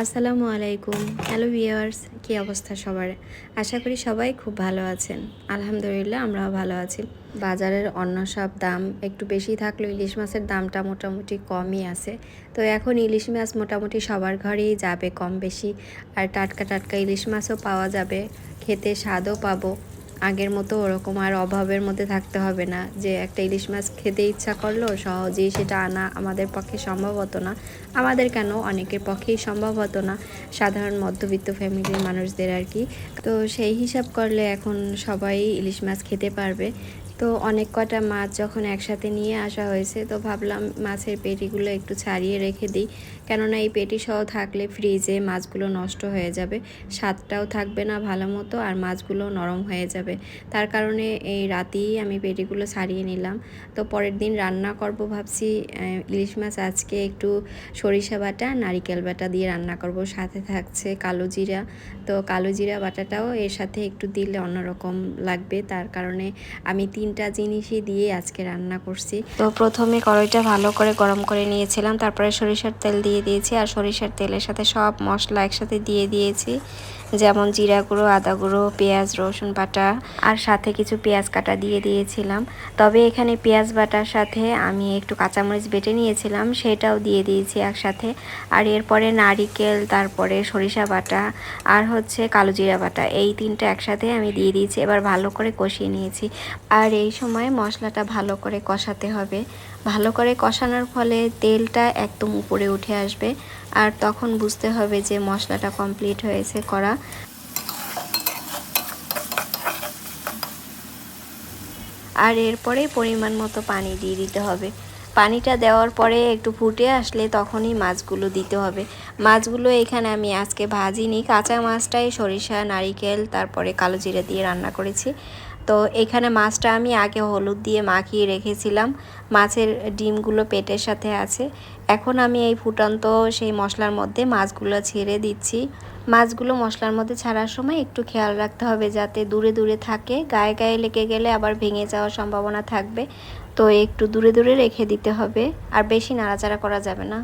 আসসালামু আলাইকুম। Hello viewers, কী অবস্থা সবার? আশা করি সবাই খুব ভালো আছেন। আলহামদুলিল্লাহ আমরাও ভালো আছি। বাজারের অন্য সব দাম একটু বেশি থাকলেও ইলিশ মাছের দামটা মোটামুটি কমই আছে। তো এখন ইলিশ মাছ মোটামুটি সবার ঘরেই যাবে কম বেশি। আর টাটকা টাটকা ইলিশ মাছও পাওয়া যাবে। খেতে স্বাদও পাবো। আগের মতো ওরকম আর অভাবের মধ্যে থাকতে হবে না। যে একটা ইলিশ মাছ খেতে ইচ্ছা করল সহজেই সেটা আনা আমাদের পক্ষে সম্ভব হতো না। আমাদের কেন? অনেকের পক্ষেই সম্ভব হতো না। সাধারণ মধ্যবিত্ত ফ্যামিলির মানুষদের আর কি। তো সেই হিসাব করলে এখন সবাই ইলিশ মাছ খেতে পারবে। তো অনেক কটা মাছ যখন একসাথে নিয়ে আসা হয়েছে, তো ভাবলাম মাছের পেটিগুলো একটু ছাড়িয়ে রেখে দিই। কেননা এই পেটি সহ থাকলে ফ্রিজে মাছগুলো নষ্ট হয়ে যাবে। স্বাদটাও থাকবে না ভালো মতো, আর মাছগুলো নরম হয়ে যাবে। তার কারণে এই রাতেই আমি পেটিগুলো ছাড়িয়ে নিলাম। তো পরের দিন রান্না করব ভাবছি ইলিশ মাছ আজকে একটু সরিষা বাটা, নারিকেল বাটা দিয়ে রান্না করব। সাথে থাকছে কালো জিরা। তো কালো জিরা বাটাটাও এর সাথে একটু দিলে অন্যরকম লাগবে। তার কারণে আমি তিনটা জিনিসই দিয়ে আজকে রান্না করছি। তো প্রথমে কড়াইটা ভালো করে গরম করে নিয়েছিলাম। তারপরে সরিষার তেল দিয়ে দিয়েছি। আর সরিষার তেলের সাথে সব মশলা একসাথে দিয়ে দিয়েছি। যেমন জিরা গুঁড়ো, আদা গুঁড়ো, পেঁয়াজ, রসুন বাটা আর সাথে কিছু পেঁয়াজ কাটা দিয়ে দিয়েছিলাম। তবে এখানে পেঁয়াজ বাটার সাথে আমি একটু কাঁচামরিচ বেটে নিয়েছিলাম, সেটাও দিয়ে দিয়েছি একসাথে। আর এরপরে নারিকেল, তারপরে সরিষা বাটা আর হচ্ছে কালো জিরা বাটা, এই তিনটা একসাথে আমি দিয়ে দিয়েছি। এবার ভালো করে কষিয়ে নিয়েছি। আর এই সময় মশলাটা ভালো করে কষাতে হবে। ভালো করে কষানোর ফলে তেলটা একদম উপরে উঠে আসবে। আর তখন বুঝতে হবে যে মশলাটা কমপ্লিট হয়েছে করা। আর এরপরে পরিমাণ মতো পানি দিয়ে দিতে হবে। পানিটা দেওয়ার পরে একটু ফুটে আসলে তখনই মাছগুলো দিতে হবে। মাছগুলো এখানে আমি আজকে ভাজিনি। কাঁচা মাছটাই সরিষা, নারিকেল, তারপরে কালো জিরা দিয়ে রান্না করেছি। তো এখানে মাছটা আমি আগে হলুদ দিয়ে মাখিয়ে রেখেছিলাম। মাছের ডিমগুলো পেটের সাথে আছে। এখন আমি এই ফুটন্ত সেই মশলার মধ্যে মাছগুলো ছেড়ে দিচ্ছি। মাছগুলো মশলার মধ্যে ছাড়ার সময় একটু খেয়াল রাখতে হবে যাতে দূরে দূরে থাকে। গায়ে গায়ে লেগে গেলে আবার ভেঙে যাওয়ার সম্ভাবনা থাকবে। তো একটু দূরে দূরে রেখে দিতে হবে। আর বেশি নাড়াচাড়া করা যাবে না।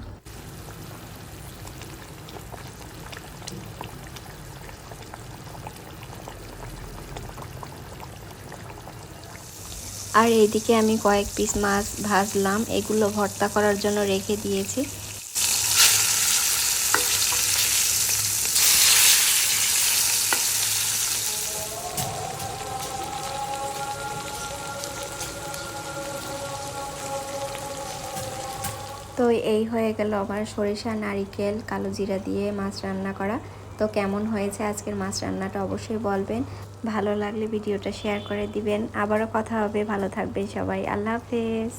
আর এইদিকে আমি কয়েক পিস মাছ ভাজলাম। এগুলো ভর্তা করার জন্য রেখে দিয়েছি। তো এই হয়ে গেল আমার সরিষা, নারিকেল, কালো জিরা দিয়ে মাছ রান্না করা। তো কেমন হয়েছে আজকের মাছ রান্নাটা অবশ্যই বলবেন। ভালো লাগলে ভিডিওটা শেয়ার করে দিবেন। আবারও কথা হবে। ভালো থাকবেন সবাই। আল্লাহ হাফেজ।